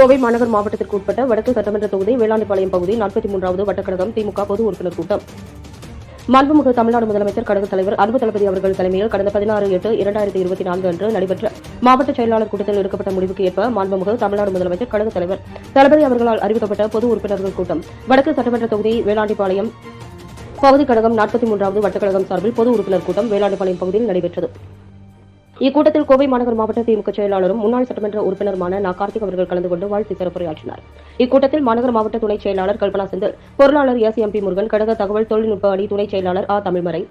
கோவை மாநகர் மாவட்டத்திற்கு உட்பட்ட வடக்கு சட்டமன்ற தொகுதி வேளாண்டிப்பாளையம் பகுதி நாற்பத்தி மூன்றாவது வட்டக்கழகம் திமுக பொது உறுப்பினர் கூட்டம். மாண்புமிகு தமிழ்நாடு முதலமைச்சர் கழக தலைவர் அன்பு தளபதி அவர்கள் தலைமையில் கடந்த பதினாறு எட்டு இரண்டாயிரத்தி இருபத்தி நான்கு அன்று நடைபெற்ற மாவட்ட செயலாளர் கூட்டத்தில் எடுக்கப்பட்ட முடிவுக்கு ஏற்ப மாண்புமிகு தமிழ்நாடு முதலமைச்சர் கழக தலைவர் தளபதி அவர்களால் அறிவிக்கப்பட்ட பொது உறுப்பினர்கள் கூட்டம். வடக்கு சட்டமன்ற தொகுதி வேளாண்டிப்பாளையம் பகுதி கழகம் நாற்பத்தி மூன்றாவது வட்டக்கழகம் சார்பில் பொது உறுப்பினர் கூட்டம் வேளாண்டிப்பாளையம் பகுதியில் நடைபெற்றது. இக்கூட்டத்தில் கோவை மாநகர் மாவட்ட திமுக செயலாளரும் முன்னாள் சட்டமன்ற உறுப்பினருமான நா. கார்த்திக் அவர்கள் கலந்து கொண்டு வாழ்த்து சிறப்புரையாற்றினார். இக்கூட்டத்தில் மாநகர் மாவட்ட துணை செயலாளர் கல்பனா செந்தில் பொருளாளர் எஸ். எம். பி. முருகன் கடக தகவல் தொழில்நுட்ப அணி துணை செயலாளர் ஆ. தமிழ்மறை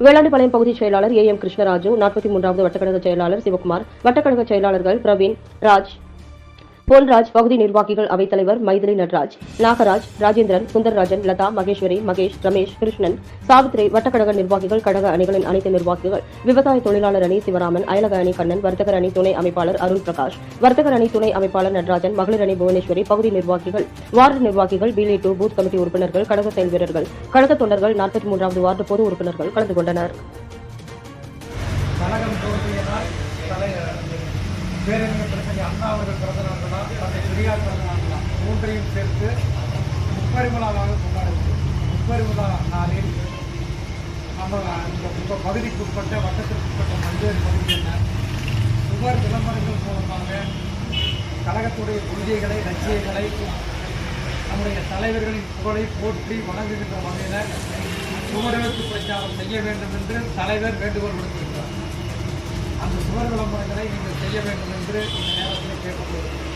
வேளாண்டிபாளையம் பகுதி செயலாளர் ஏ. எம். கிருஷ்ணராஜு நாற்பத்தி மூன்றாவது வட்டக்கழக செயலாளர் சிவகுமார் வட்டக்கழக செயலாளர்கள் பிரவீன் ராஜ் பொன்ராஜ் பகுதி நிர்வாகிகள் அவைத்தலைவர் மைதிலி நடராஜ் நாகராஜ் ராஜேந்திரன் சுந்தரராஜன் லதா மகேஸ்வரி மகேஷ் ரமேஷ் கிருஷ்ணன் சாவித்ரி வட்டக்கழக நிர்வாகிகள் கழக அணிகளின் அனைத்து நிர்வாகிகள் விவசாய தொழிலாளர் அணி சிவராமன் அயலக அணி கண்ணன் வர்த்தகர் அணி துணை அமைப்பாளர் அருண் பிரகாஷ் வர்த்தகர் அணி துணை அமைப்பாளர் நடராஜன் மகளிர் அணி புவனேஸ்வரி பகுதி நிர்வாகிகள் வார்டு நிர்வாகிகள் பிலி டூ பூத் கமிட்டி உறுப்பினர்கள் கழக செயல் வீரர்கள் கழக தொண்டர்கள் நாற்பத்தி மூன்றாவது வார்டு பொது உறுப்பினர்கள் கலந்து கொண்டனர். பேரறிஞர் பிரச்சனை அண்ணா அவர்கள் பிறந்த நாட்களா தந்தை பெரியார் பிறந்த நாட்களா மூன்றையும் சேர்த்து முப்பெருமிழாவாக கொண்டாடுகிறது முப்பெருமிழா நாளில் நம்ம இந்த இப்போ பகுதிக்கு உட்பட்ட வட்டத்திற்கு உட்பட்ட பல்வேறு பகுதிகளில் சுவர் விளம்பரங்கள் மூலமாக கழகத்துடைய கொள்கைகளை லட்சியங்களை நம்முடைய தலைவர்களின் புகழை போற்றி வணங்குகின்ற வகையில் சுவரெழுத்து பிரச்சாரம் செய்ய வேண்டும் என்று தலைவர் வேண்டுகோள் விடுத்திருக்கிறார். அந்த சுவர் விளம்பரங்களை நீங்கள் செய்ய வேண்டும் என்று இந்த Gracias.